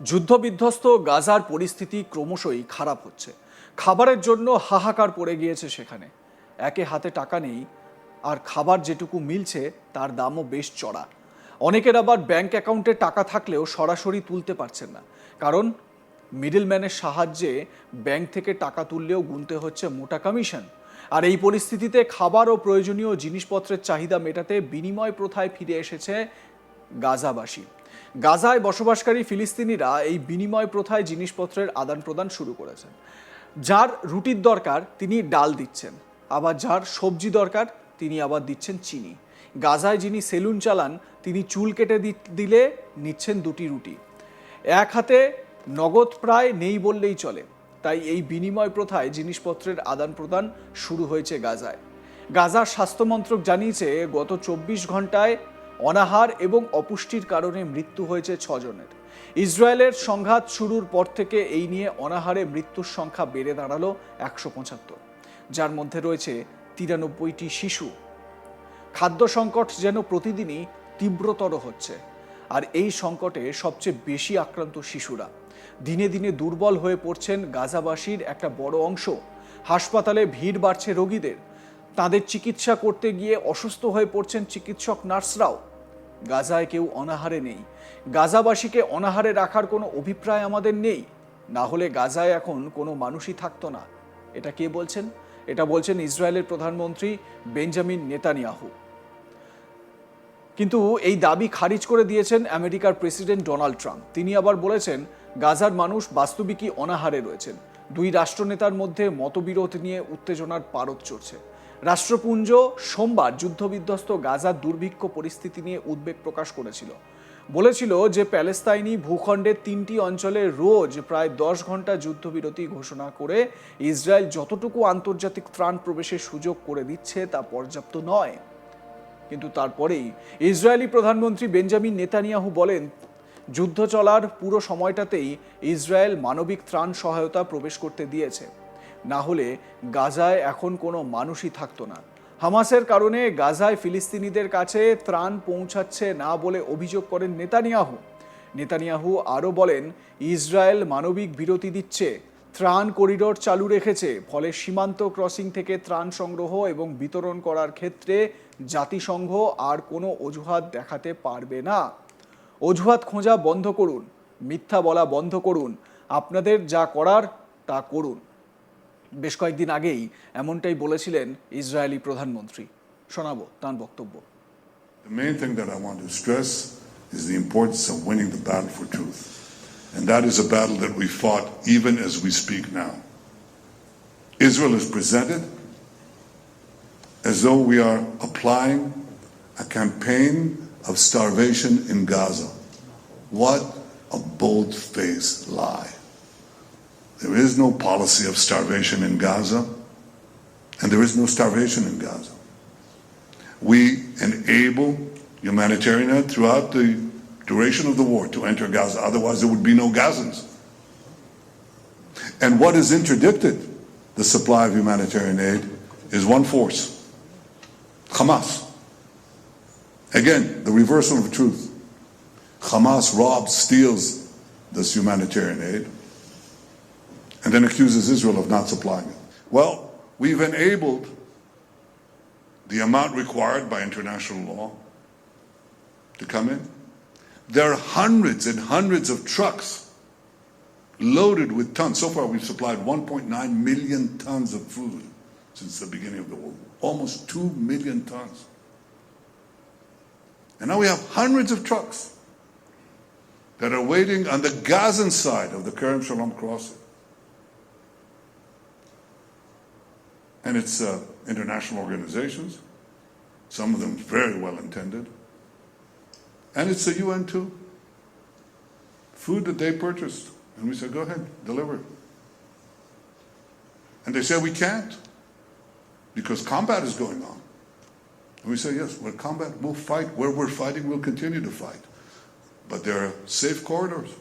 যুদ্ধবিধ্বস্ত গাজার পরিস্থিতি ক্রমশই খারাপ হচ্ছে। খাবারের জন্য হাহাকার পড়ে গিয়েছে সেখানে। একে হাতে টাকা নেই, আর খাবার যেটুকু মিলছে তার দামও বেশ চড়া। অনেকের আবার ব্যাংক অ্যাকাউন্টে টাকা থাকলেও সরাসরি তুলতে পারছেন না। কারণ মিডলম্যানের সাহায্যে ব্যাংক থেকে টাকা তুললেও গুনতে হচ্ছে মোটা কমিশন। আর এই পরিস্থিতিতে খাবার ও প্রয়োজনীয় জিনিসপত্রের চাহিদা মেটাতে বিনিময় প্রথায় ফিরে এসেছে গাজাবাসী। গাজায় বসবাসকারী ফিলিস্তিনিরা এই বিনিময় প্রথায় জিনিসপত্রের আদান প্রদান শুরু করেছেন। যার রুটির দরকার তিনি ডাল দিচ্ছেন, আবার যার সবজি দরকার তিনি আবার দিচ্ছেন চিনি। গাজায় যিনি সেলুন চালান, তিনি চুল কেটে দিলে নিচ্ছেন দুটি রুটি। এক হাতে নগদ প্রায় নেই বললেই চলে, তাই এই বিনিময় প্রথায় জিনিসপত্রের আদান প্রদান শুরু হয়েছে গাজায়। গাজার স্বাস্থ্যমন্ত্রক জানিয়েছে, গত চব্বিশ ঘন্টায় অনাহার এবং অপুষ্টির কারণে মৃত্যু হয়েছে ছজনের। ইসরায়েলের সংঘাত শুরুর পর থেকে এই নিয়ে অনাহারে মৃত্যুর সংখ্যা বেড়ে দাঁড়াল একশো পঁচাত্তর। যার মধ্যে রয়েছে তিরানব্বইটি শিশু। খাদ্য সংকট যেন প্রতিদিনই তীব্রতর হচ্ছে, আর এই সংকটে সবচেয়ে বেশি আক্রান্ত শিশুরা। দিনে দিনে দুর্বল হয়ে পড়ছেন গাজাবাসীর একটা বড় অংশ। হাসপাতালে ভিড় বাড়ছে রোগীদের। তাদের চিকিৎসা করতে গিয়ে অসুস্থ হয়ে পড়ছেন চিকিৎসক নার্সরাও। গাজায় কেউ অনাহারে নেই। গাজাবাসীকে অনাহারে রাখার কোনো অভিপ্রায় আমাদের নেই। না হলে গাজায় এখন কোনো মানুষই থাকতো না। এটা কে বলছেন? এটা বলছেন ইসরায়েলের প্রধানমন্ত্রী বেঞ্জামিন নেতানিয়াহু। কিন্তু এই দাবি খারিজ করে দিয়েছেন আমেরিকার প্রেসিডেন্ট ডোনাল্ড ট্রাম্প। তিনি আবার বলেছেন, গাজার মানুষ বাস্তবিকই অনাহারে রয়েছেন। দুই রাষ্ট্রনেতার মধ্যে মতবিরোধ নিয়ে উত্তেজনার পারদ চড়ছে। রাষ্ট্রপুঞ্জ, সোমবার যুদ্ধবিধ্বস্ত গাজার দুর্ভিক্ষ পরিস্থিতি নিয়ে উদ্বেগ প্রকাশ করেছিল। বলেছিল যে প্যালেস্তাইনি ভূখণ্ডের তিনটি অঞ্চলে রোজ প্রায় দশ ঘণ্টা যুদ্ধবিরতি ঘোষণা করে ইসরায়েল যতটুকু আন্তর্জাতিক ত্রাণ প্রবেশের সুযোগ করে দিচ্ছে তা পর্যাপ্ত নয়। কিন্তু তারপরেই ইসরায়েলি প্রধানমন্ত্রী বেঞ্জামিন নেতানিয়াহু বলেন, যুদ্ধ চলার পুরো সময়টাতেই ইসরায়েল মানবিক ত্রাণ সহায়তা প্রবেশ করতে দিয়েছে। না হলে গাজায় এখন কোনো মানুষই থাকতো না। হামাসের কারণে গাজায় ফিলিস্তিনিদের কাছে ত্রাণ পৌঁছাচ্ছে না বলে অভিযোগ করেন নেতানিয়াহু। নেতানিয়াহু আরও বলেন, ইসরায়েল মানবিক বিরতি দিচ্ছে, ত্রাণ করিডোর চালু রেখেছে, ফলে সীমান্ত ক্রসিং থেকে ত্রাণ সংগ্রহ এবং বিতরণ করার ক্ষেত্রে জাতিসংঘ আর কোনো অজুহাত দেখাতে পারবে না। অজুহাত খোঁজা বন্ধ করুন, মিথ্যা বলা বন্ধ করুন, আপনাদের যা করার তা করুন। বেশ কয়েকদিন আগেই এমনটাই বলেছিলেন ইসরায়েলি প্রধানমন্ত্রী শোনাবো তার বক্তব্য The main thing that I want to stress is the importance of winning the battle for truth. And that is a battle that we fought even as we speak now. Israel is presented as though we are applying a campaign of starvation in Gaza. What a bold faced lie. There is no policy of starvation in Gaza, and there is no starvation in Gaza. We enable humanitarian aid throughout the duration of the war to enter Gaza. Otherwise, there would be no Gazans. And what is interdicted the supply of humanitarian aid is one force Hamas. Again, the reversal of truth. Hamas robs, steals this humanitarian aid, and then accuses Israel of not supplying it. Well, we've enabled the amount required by international law to come in. There are hundreds and hundreds of trucks loaded with tons. So far, we've supplied 1.9 million tons of food since the beginning of the war, almost 2 million tons. And now we have hundreds of trucks that are waiting on the Gazan side of the Kerem Shalom crossing. And it's uh, international organizations, some of them very well intended. And it's the UN too. Food that they purchased. And we said, go ahead, deliver. And they said, we can't because combat is going on. And we say, yes, we're combat, we'll fight. Where we're fighting, we'll continue to fight. But there are safe corridors.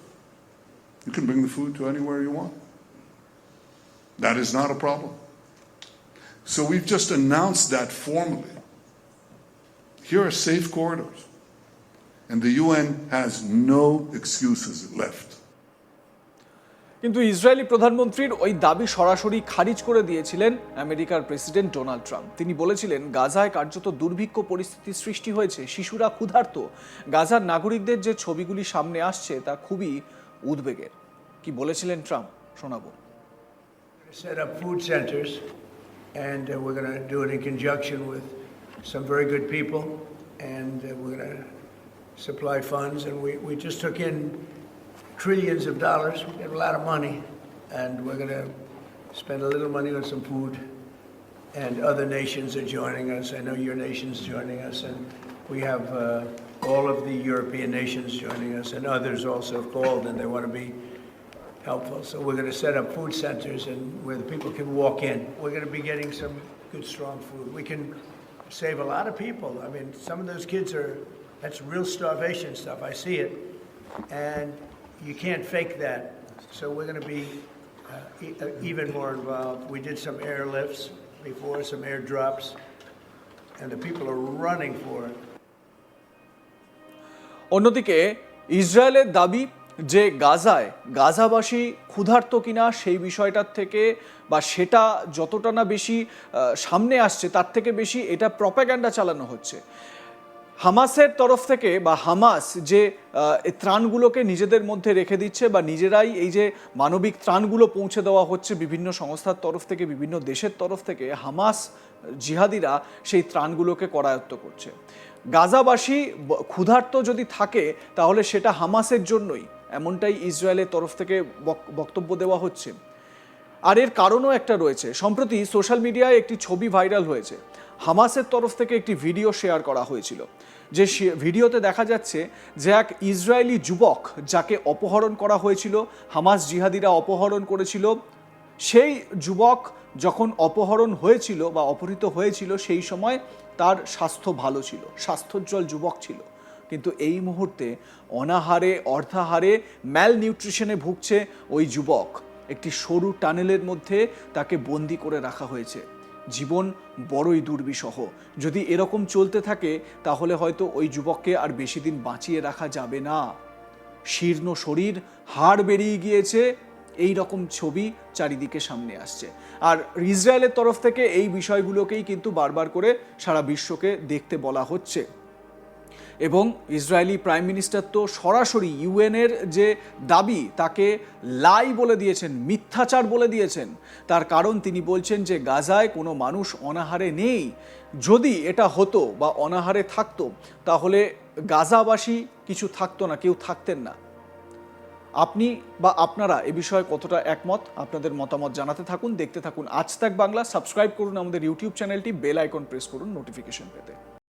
You can bring the food to anywhere you want. That is not a problem. So we've just announced that formally. Here are safe corridors. And the UN has no excuses left. কিন্তু Israeli প্রধানমন্ত্রীর ওই দাবি সরাসরি খারিজ করে দিয়েছিলেন আমেরিকার president Donald Trump তিনি বলেছিলেন গাজায় কার্যত দুর্ভিক্ষ পরিস্থিতির সৃষ্টি হয়েছে শিশুরা ক্ষুধার্ত গাজার নাগরিকদের যে ছবিগুলি সামনে আসছে তা খুবই উদ্বেগের কি বলেছিলেন ট্রাম্প শোনাবো and uh, we're going to do it in conjunction with some very good people, and uh, we're going to supply funds. And we, we just took in trillions of dollars. We have a lot of money, and we're going to spend a little money on some food. And other nations are joining us. I know your nation's joining us, and we have uh, all of the European nations joining us, and others also have called, and they want to be helpful. So we're going to set up food centers and where the people can walk in. We're going to be getting some good, strong food. We can save a lot of people. I mean, some of those kids are, that's real starvation stuff. I see it. And you can't fake that. So we're going to be uh, e- uh, even more involved. We did some airlifts before, some airdrops, and the people are running for it. অন্যদিকে ইসরায়েলের দাবি যে গাজায়, গাজাবাসী ক্ষুধার্ত কিনা সেই বিষয়টার থেকে বা সেটা যতটা না বেশি সামনে আসছে, তার থেকে বেশি এটা প্রপাগ্যান্ডা চালানো হচ্ছে। হামাসের তরফ থেকে বা হামাস যে ত্রাণগুলোকে নিজেদের মধ্যে রেখে দিচ্ছে বা নিজেরাই এই যে মানবিক ত্রাণগুলো পৌঁছে দেওয়া হচ্ছে বিভিন্ন সংস্থার তরফ থেকে, বিভিন্ন দেশের তরফ থেকে, হামাস জিহাদিরা সেই ত্রাণগুলোকে করায়ত্ত করছে। গাজাবাসী ক্ষুধার্ত যদি থাকে, তাহলে সেটা হামাসের জন্যই। এমনটাই ইসরায়েলের তরফ থেকে বক- বক্তব্য দেওয়া হচ্ছে। আর এর কারণও একটা রয়েছে। সম্প্রতি সোশ্যাল মিডিয়ায় একটি ছবি ভাইরাল হয়েছে। হামাসের তরফ থেকে একটি ভিডিও শেয়ার করা হয়েছিল। যে ভিডিওতে দেখা যাচ্ছে যে এক ইসরায়েলি যুবক যাকে অপহরণ করা হয়েছিল, হামাস জিহাদিরা অপহরণ করেছিল, সেই যুবক যখন অপহরণ হয়েছিল বা অপহৃত হয়েছিল, সেই সময় তার স্বাস্থ্য ভালো ছিল, স্বাস্থ্যোজ্জ্বল যুবক ছিল। কিন্তু এই মুহূর্তে অনাহারে অর্ধাহারে ম্যাল নিউট্রিশনে ভুগছে ওই যুবক। একটি সরু টানেলের মধ্যে তাকে বন্দি করে রাখা হয়েছে। জীবন বড়ই দুর্বিষহ। যদি এরকম চলতে থাকে, তাহলে হয়তো ওই যুবককে আর বেশি দিন বাঁচিয়ে রাখা যাবে না। শীর্ণ শরীর, হাড় বেরিয়ে গিয়েছে, এই রকম ছবি চারিদিকে সামনে আসছে। আর ইসরায়েলের তরফ থেকে এই বিষয়গুলোকেই কিন্তু বারবার করে সারা বিশ্বকে দেখতে বলা হচ্ছে। এবং ইসরায়েলি প্রাইম মিনিস্টার তো সরাসরি ইউএনের যে দাবি, তাকে লাই বলে দিয়েছেন, মিথ্যাচার বলে দিয়েছেন। তার কারণ তিনি বলছেন যে, গাজায় কোনো মানুষ অনাহারে নেই। যদি এটা হতো বা অনাহারে থাকতো, তাহলে গাজাবাসী কিছু থাকতো না, কেউ থাকতেন না। আপনি বা আপনারা এ বিষয়ে কতটা একমত, আপনাদের মতামত জানাতে থাকুন, দেখতে থাকুন আজ তাক বাংলা। সাবস্ক্রাইব করুন আমাদের ইউটিউব চ্যানেলটি, বেল আইকন প্রেস করুন নোটিফিকেশন পেতে।